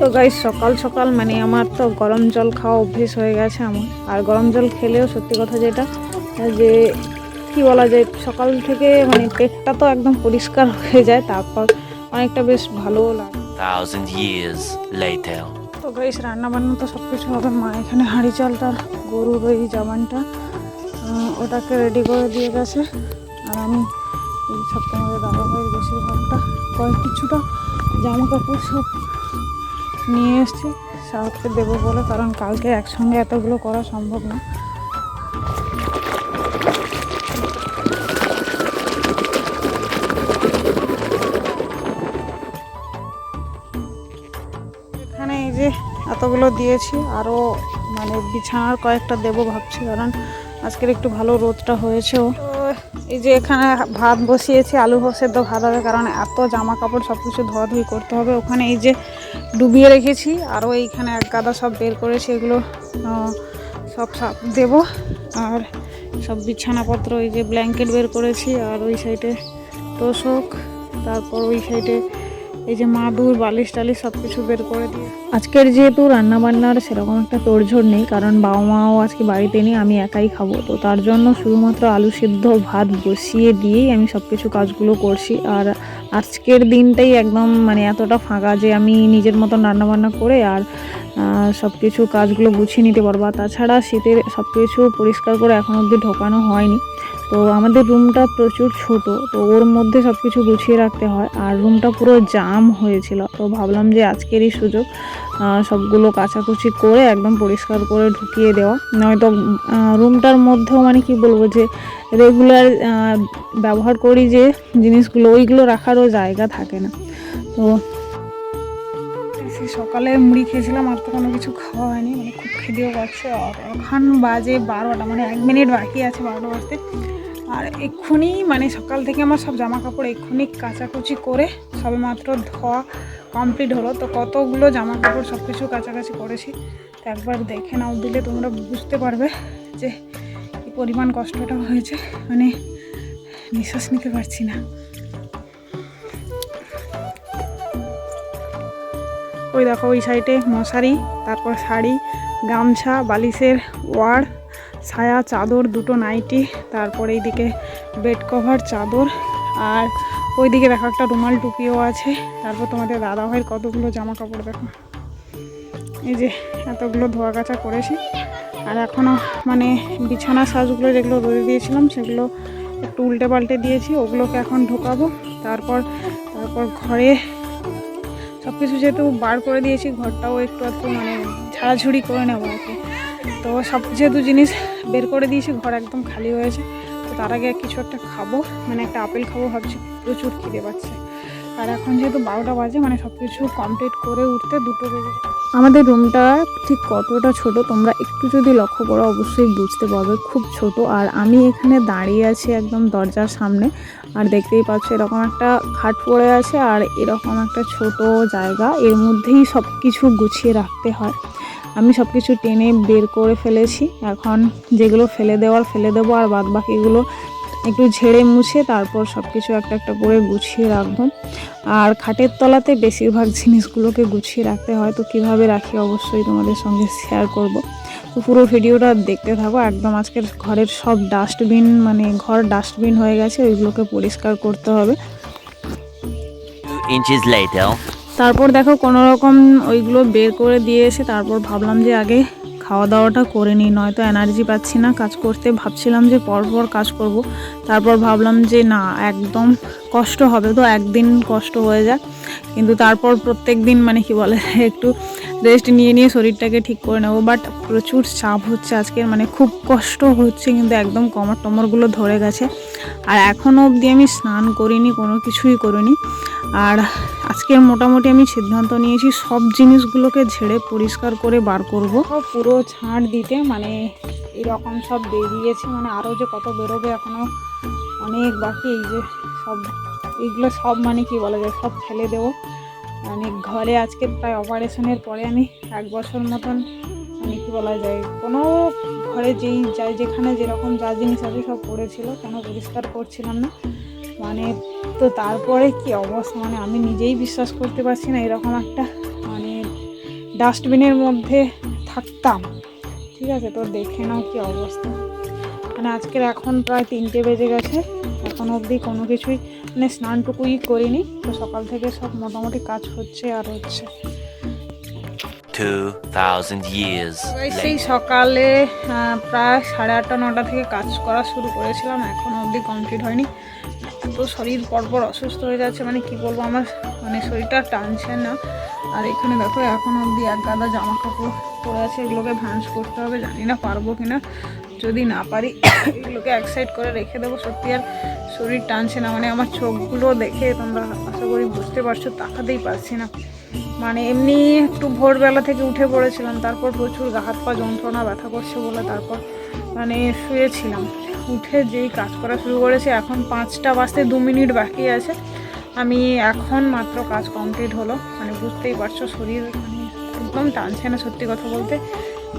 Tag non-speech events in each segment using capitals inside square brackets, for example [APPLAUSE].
তো গাইস সকাল সকাল মানে আমার তো গরম জল খাওয়া অভ্যেস হয়ে গেছে আমার। আর গরম জল খেলেও সত্যি কথা যেটা যে কি বলা যায় সকাল থেকে মানে পেটটা তো একদম পরিষ্কার [LAUGHS] হয়ে যায় তারপর অনেকটা বেশ ভালোও লাগে. তো গাইস রান্না বান্না তো সব কিছু হবে। মা এখানে হাঁড়ি চালটা গরুর ওই জামানটা ওটাকে রেডি করে দিয়ে গেছে। আর আমি সব তোমাদের দাদাভাইয়ের বেশিরভাগটা। কয়েক কিছুটা জামা কাপড় সব নিয়ে এসেছি। সাথে দেবো বলে, কারণ কালকে একসঙ্গে এতগুলো করা সম্ভব না। এখানে এই যে এতগুলো দিয়েছি, আরও মানে বিছানার কয়েকটা দেবো ভাবছি, কারণ আজকের একটু ভালো রোদটা হয়েছেও। এই যে এখানে ভাত বসিয়েছি, আলু সেদ্ধ, ভাত হবে কারণ এত জামা কাপড় সব কিছু ধোয়াধুয়ি করতে হবে। ওখানে এই যে ডুবিয়ে রেখেছি, আরও এইখানে এক গাদা সব বের করেছি, এগুলো সব সাপ দেবো। আর সব বিছানাপত্র, এই যে ব্ল্যাঙ্কেট বের করেছি, আর ওই সাইডে তোষক, তারপর ওই সাইডে এই যে মাদুর, বালিশ টালিশ সব কিছু বের করে দিয়ে। আজকের যেহেতু রান্না বান্নার সেরকম একটা তোড়ঝোড় নেই, কারণ বাবা মাও আজকে বাড়িতে নেই, আমি একাই খাব। তো তার জন্য শুধুমাত্র আলু সিদ্ধ ভাত বসিয়ে দিয়েই আমি সব কিছু কাজগুলো করছি। আর আজকের দিনটাই একদম মানে এতটা ফাঁকা যে আমি নিজের মতন রান্না বান্না করে আর সব কিছু কাজগুলো গুছিয়ে নিতে পারব। তাছাড়া শীতের সব কিছু পরিষ্কার করে এখন অবধি ঢোকানো হয়নি। তো আমাদের রুমটা প্রচুর ছোট, তো ওর মধ্যে সব কিছু গুছিয়ে রাখতে হয়। আর রুমটা পুরো জাম হয়েছিল, তো ভাবলাম যে আজকেরই সুযোগ সবগুলো কাচাকুচি করে একদম পরিষ্কার করে ঢুকিয়ে দেওয়া। নয়তো রুমটার মধ্যেও মানে কি বলব যে রেগুলার ব্যবহার করি যে জিনিসগুলো, ওইগুলো রাখারও জায়গা থাকে না। তো সকালে মুড়ি খেয়েছিলাম, আর তো কোনো কিছু খাওয়া হয়নি মানে খুব খিদেও পাচ্ছে। আর এখন বাজে বারোটা মানে এক মিনিট বাকি আছে বারোটা বাজতে। আর এক্ষুনি মানে সকাল থেকে আমার সব জামা কাপড় এক্ষুনি কাচাকুচি করে সবে মাত্র ধোয়া কমপ্লিট হলো। তো কতগুলো জামা কাপড় সব কিছু কাছাকাছি করেছি, তো একবার দেখে নাও, দিলে তোমরা বুঝতে পারবে যে কী পরিমাণ কষ্টটা হয়েছে। মানে নিঃশ্বাস নিতে পারছি না। ওই দেখো, ওই সাইডে মশারি, তারপর শাড়ি, গামছা, বালিশের ওয়ার ছায়া চাদর, দুটো নাইটি তারপর এইদিকে বেড কভার চাদর, আর ওইদিকে দেখো একটা রুমাল টুপিও আছে। তারপর তোমাদের দাদা ভাইয়ের কতগুলো জামা কাপড় দেখো। এই যে এতগুলো ধোয়া কাচা করেছি। আর এখনও মানে বিছানা সাজগুলো যেগুলো রোদে দিয়েছিলাম, সেগুলো একটু উল্টে পাল্টে দিয়েছি। ওগুলোকে এখন ঢোকাবো। তারপর তারপর ঘরে সব কিছু যেহেতু বার করে দিয়েছি, ঘরটাও একটু একটু মানে ঝাড়াঝুড়ি করে নেব আর কি। তো সব যেহেতু জিনিস বের করে দিয়েছি, ঘর একদম খালি হয়েছে, তো তার আগে কিছু একটা খাব মানে একটা আপেল খাব, ভাবছি প্রচুর খিদে পাচ্ছে। আর এখন যেহেতু বারোটা বাজে মানে সব কিছু কমপ্লিট করে উঠতে দুটো বেজে আমাদের রুমটা ঠিক কতটা ছোট, তোমরা একটু যদি লক্ষ্য করো, অবশ্যই বুঝতে পারবে, খুব ছোট। আর আমি এখানে দাঁড়িয়ে আছি একদম দরজার সামনে, আর দেখতেই পাচ্ছ এরকম একটা খাট পড়ে আছে, আর এরকম একটা ছোট জায়গা, এর মধ্যেই সব কিছু গুছিয়ে রাখতে হয়। আমি সব কিছু টেনে বের করে ফেলেছি। এখন যেগুলো ফেলে দেওয়ার, ফেলে দেবো, আর বাদ বাকিগুলো একটু ঝেড়ে মুছে তারপর সব কিছু একটা একটা করে গুছিয়ে রাখব। আর খাটের তলাতে বেশিরভাগ জিনিসগুলোকে গুছিয়ে রাখতে হয়, তো কীভাবে রাখি অবশ্যই তোমাদের সঙ্গে শেয়ার করব। তো পুরো ভিডিওটা দেখতে থাকো, একদম আজকের ঘরের সব ডাস্টবিন মানে ঘর ডাস্টবিন হয়ে গেছে, ওইগুলোকে পরিষ্কার করতে হবে। Inches later. তারপর দেখো কোনো রকম ওইগুলো বের করে দিয়ে এসে তারপর ভাবলাম যে আগে খাওয়া দাওয়াটা করে নিই, নয়তো এনার্জি পাচ্ছি না কাজ করতে। ভাবছিলাম যে পরপর কাজ করব। তারপর ভাবলাম যে না, একদম কষ্ট হবে তো, একদিন কষ্ট হয়ে যাক। কিন্তু তারপর প্রত্যেক দিন মানে কি বলে, [LAUGHS] একটু রেস্ট নিয়ে নিয়ে শরীরটাকে ঠিক করে নেব। বাট প্রচুর চাপ হচ্ছে আজকের মানে খুব কষ্ট হচ্ছে, কিন্তু একদম কমর টমরগুলো ধরে গেছে। আর এখনও অবধি আমি স্নান করিনি, কোনো কিছুই করিনি। আর আজকে মোটামুটি আমি সিদ্ধান্ত নিয়েছি সব জিনিসগুলোকে ঝেড়ে পরিষ্কার করে বার করব। পুরো ছাড় দিতে মানে এরকম সব বেরিয়েছে মানে আরও যে কত বেরোবে এখনও অনেক বাকি, এই যে সব, এইগুলো সব মানে কি বলা যায়, সব ফেলে দেবো। মানে ঘরে আজকে প্রায় অপারেশনের পরে আমি এক বছর মতন মানে কি বলা যায়, কোনো ঘরে যেই যাই, যেখানে যেরকম যা জিনিস আছে সব পড়েছিল, কোনো পরিষ্কার করছিলাম না। মানে তো তারপরে কি অবস্থা? মানে আমি নিজেই বিশ্বাস করতে পারছি না এরকম একটা মানে ডাস্টবিনের মধ্যে থাকতাম। ঠিক আছে তো দেখে নাও কি অবস্থা। মানে আজকের এখন প্রায় তিনটে বেজে গেছে এখন অবধি কোনো কিছুই মানে স্নানটুকুই করিনি। তো সকাল থেকে সব মোটামুটি কাজ হচ্ছে আর হচ্ছে। 2,000 years Guys, সেই সকালে প্রায় সাড়ে আটটা নটা থেকে কাজ করা শুরু করেছিলাম এখন অবধি কমপ্লিট হয়নি। এত শরীর পরপর অসুস্থ হয়ে যাচ্ছে মানে কি বলব, আমার মানে শরীরটা টানছে না। আর এখানে দেখো, এখন অবধি এক গাদা জামা কাপড় পরে আছে, এগুলোকে ভাঁজ করতে হবে, জানি না পারব কিনা। যদি না পারি, এগুলোকে এক সাইড করে রেখে দেবো, সত্যি আর শরীর টানছে না। মানে আমার চোখগুলো দেখে তোমরা আশা করি বুঝতে পারছ, তাকাতেই পারছি না। মানে এমনি একটু ভোরবেলা থেকে উঠে পড়েছিলাম, তারপর প্রচুর গা হাত পা যন্ত্রণা ব্যথা করছে বলে তারপর মানে শুয়েছিলাম। উঠে যেই কাজ করা শুরু করেছে, এখন পাঁচটা বাজতে দু মিনিট বাকি আছে। আমি এখন মাত্র কাজ কমপ্লিট হলো। মানে বুঝতেই পারছ, শরীর মানে একদম টানছে না সত্যি কথা বলতে।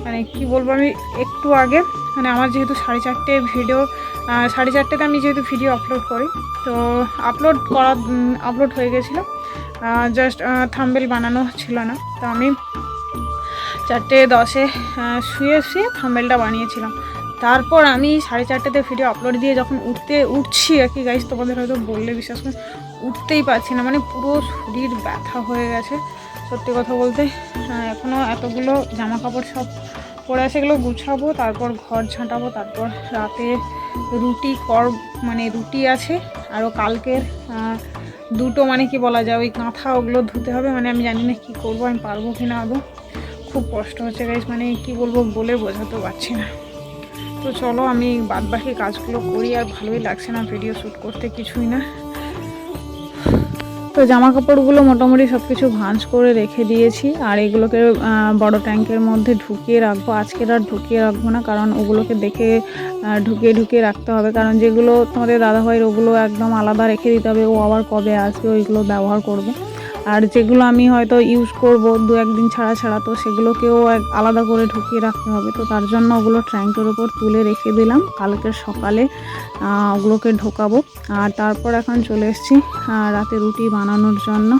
মানে কি বলব আমি, একটু আগে মানে আমার যেহেতু সাড়ে চারটে ভিডিও সাড়ে চারটেতে আমি যেহেতু ভিডিও আপলোড করি, তো আপলোড করা আপলোড হয়ে গেছিল। জাস্ট থাম্বেল বানানো ছিল না, তো আমি চারটে দশে শুয়ে শুয়ে থাম্বেলটা বানিয়েছিলাম। তারপর আমি সাড়ে চারটেতে ভিডিও আপলোড দিয়ে যখন উঠতে উঠছি আর কি গাইজ তোমাদের হয়তো বললে বিশ্বাস করে, উঠতেই পারছি না। মানে পুরো শরীর ব্যথা হয়ে গেছে, সত্যি কথা বলতে। এখনও এতগুলো জামা কাপড় সব পরে আছে, এগুলো গুছাবো, তারপর ঘর ঝাঁটাবো, তারপর রাতে রুটি কর মানে রুটি আছে আরও কালকের দুটো মানে কি বলা যায়, ওই কাঁথা ওগুলো ধুতে হবে মানে আমি জানি না কী করব, আমি পারব কি না আদৌ। খুব কষ্ট হচ্ছে গাইজ মানে কি বলব বলে বোঝাতে পারছি না। তো চলো, আমি বাদ বাকি কাজগুলো করি, আর ভালোই লাগছে না ভিডিও শ্যুট করতে, কিছুই না। তো জামা কাপড়গুলো মোটামুটি সব কিছু ভাঁজ করে রেখে দিয়েছি, আর এগুলোকে বড় ট্যাঙ্কের মধ্যে ঢুকিয়ে রাখব। আজকের আর ঢুকিয়ে রাখব না, কারণ ওগুলোকে দেখে ঢুকিয়ে ঢুকিয়ে রাখতে হবে। কারণ যেগুলো তোমাদের দাদাভাইয়ের, ওগুলো একদম আলাদা রেখে দিতে হবে, ও আবার কবে আসবে, ওইগুলো ব্যবহার করবে। আর যেগুলো আমি হয়তো ইউজ করব দু একদিন ছাড়া ছাড়া তো সেগুলোকেও এক আলাদা করে ঢুকিয়ে রাখতে হবে। তো তার জন্য ওগুলো ট্র্যাঙ্কের ওপর তুলে রেখে দিলাম। কালকে সকালে ওগুলোকে ঢোকাবো। আর তারপর এখন চলে এসেছি রাতে রুটি বানানোর জন্য.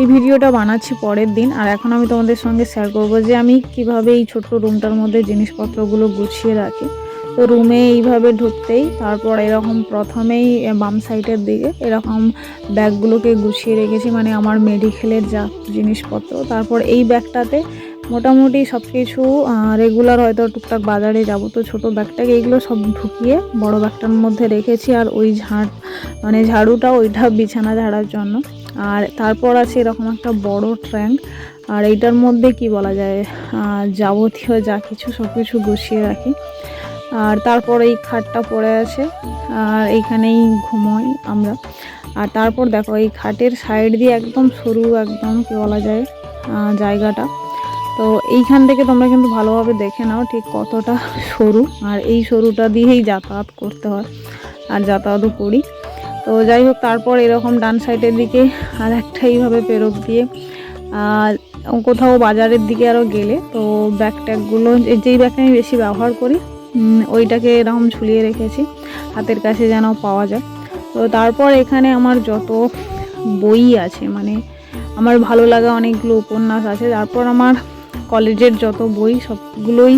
এই ভিডিওটা বানাচ্ছি পরের দিন। আর এখন আমি তোমাদের সঙ্গে শেয়ার করব যে আমি কীভাবে এই ছোট্ট রুমটার মধ্যে জিনিসপত্রগুলো গুছিয়ে রাখি। তো রুমে এইভাবে ঢুকতেই তারপর এরকম প্রথমেই বাম সাইডের দিকে এরকম ব্যাগগুলোকে গুছিয়ে রেখেছি মানে আমার মেডিকেলের যা জিনিসপত্র। তারপর এই ব্যাগটাতে মোটামুটি সব কিছু রেগুলার হয়তো টুকটাক বাজারে যাব। তো ছোট ব্যাগটাকে এইগুলো সব ঢুকিয়ে বড় ব্যাগটার মধ্যে রেখেছি, আর ওই ঝাড় মানে ঝাড়ুটা ওইটা বিছানা ঝাড়ার জন্য। আর তারপর আছে এরকম একটা বড় ট্র্যাঙ্ক আর এইটার মধ্যে কি বলা যায় যাবতীয় যা কিছু সব কিছু গুছিয়ে রাখি। আর তারপর এই খাটটা পড়ে আছে, আর এইখানেই ঘুমোই আমরা। আর তারপর দেখো, এই খাটের সাইড দিয়ে একদম সরু, একদম কি বলা যায় জায়গাটা। তো এইখান থেকে তোমরা কিন্তু ভালোভাবে দেখে নাও ঠিক কতটা সরু, আর এই সরুটা দিয়েই যাতায়াত করতে হয়, আর যাতায়াতও করি। তো যাই হোক, তারপর এরকম ডান সাইডের দিকে আর একটা এইভাবে দিয়ে, আর কোথাও বাজারের দিকে আরও গেলে তো ব্যাগ ট্যাগগুলো যেই ব্যাগটা আমি বেশি ব্যবহার করি ওইটাকে এরকম ঝুলিয়ে রেখেছি, হাতের কাছে যেন পাওয়া যায়। তো তারপর এখানে আমার যত বই আছে মানে আমার ভালো লাগা অনেকগুলো উপন্যাস আছে, তারপর আমার কলেজের যত বই সবগুলোই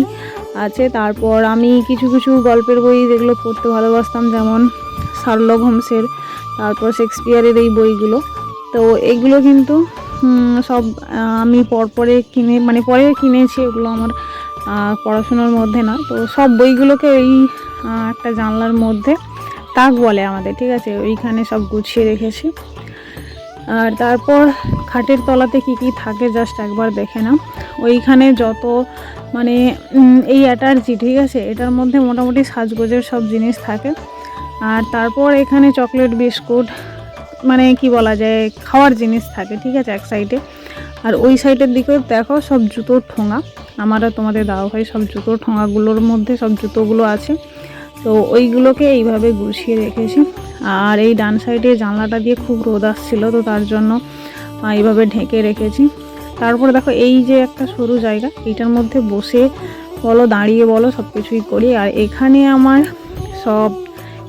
আছে। তারপর আমি কিছু কিছু গল্পের বই যেগুলো পড়তে ভালোবাসতাম, যেমন শার্লক হোমসের, তারপর শেক্সপিয়ারের এই বইগুলো। তো এগুলো কিন্তু সব আমি পরপরে কিনে মানে পরে কিনেছি, এগুলো আমার পড়াশোনার মধ্যে না। তো সব বইগুলোকে আহ, একটা জানলার মধ্যে তাক বলে আমাদের ঠিক আছে? ওইখানে সব গুছিয়ে রেখেছি। আর তারপর খাটের তলাতে কি কি থাকে জাস্ট একবার দেখে না ওইখানে যত মানে এই অ্যাটার্জি ঠিক আছে? এটার মধ্যে মোটামুটি সাজগোজের সব জিনিস থাকে। আর তারপর এখানে চকলেট বিস্কুট মানে কি বলা যায় খাওয়ার জিনিস থাকে ঠিক আছে এক সাইডে। আর ওই সাইডের দিকেও দেখো সব জুতোর ঠোঙা। আমার আর তোমাদের দাও ভাই সব জুতোর ঠোঙাগুলোর মধ্যে সব জুতোগুলো আছে। তো ওইগুলোকে এইভাবে গুছিয়ে রেখেছি। আর এই ডান সাইডে জানলাটা দিয়ে খুব রোদ আসছিল, তো তার জন্য এইভাবে ঢেকে রেখেছি। তারপর দেখো এই যে একটা সরু জায়গা, এইটার মধ্যে বসে বলো, দাঁড়িয়ে বলো সব কিছুই করি। আর এখানে আমার সব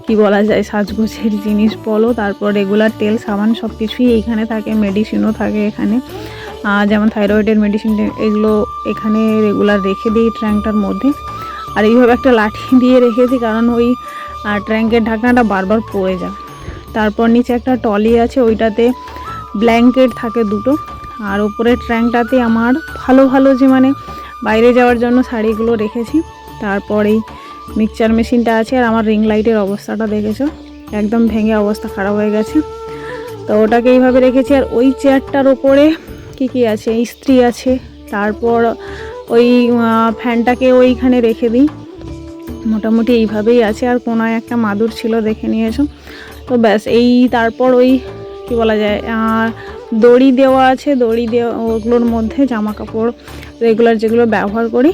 কি বলা যায় সাজগোজের জিনিস বলো, তারপর রেগুলার তেল, সাবান সব কিছুই এইখানে থাকে মেডিসিনও থাকে এখানে। যেমন থাইরয়েডের মেডিসিন এগুলো এখানে রেগুলার রেখে দিই ট্র্যাঙ্কটার মধ্যে। আর এইভাবে একটা লাঠি [LAUGHS] দিয়ে রেখেছি, কারণ ওই ট্র্যাঙ্কের ঢাকনাটা বারবার পড়ে যায়। তারপর নিচে একটা টলি আছে, ওইটাতে ব্ল্যাঙ্কেট থাকে দুটো। আর ওপরে ট্র্যাঙ্কটাতে আমার ভালো ভালো যে মানে বাইরে যাওয়ার জন্য শাড়িগুলো রেখেছি। তারপরেই মিক্সচার মেশিনটা আছে আর আমার রিং লাইটের অবস্থাটা দেখেছ? একদম ভেঙে অবস্থা খারাপ হয়ে গেছে। তো ওটাকে এইভাবে রেখেছি আর ওই চেয়ারটার ওপরে কি কি আছে? ইস্ত্রি আছে। তারপর ওই ফ্যানটাকে ওইখানে রেখে দিই। মোটামুটি এইভাবেই আছে আর কোনায় একটা মাদুর ছিল দেখে নিয়েছো। তো ব্যাস, এই তারপর ওই কি বলা যায় দড়ি দেওয়া আছে। দড়ি দেওয়া ওগুলোর মধ্যে জামা কাপড় রেগুলার যেগুলো ব্যবহার করি।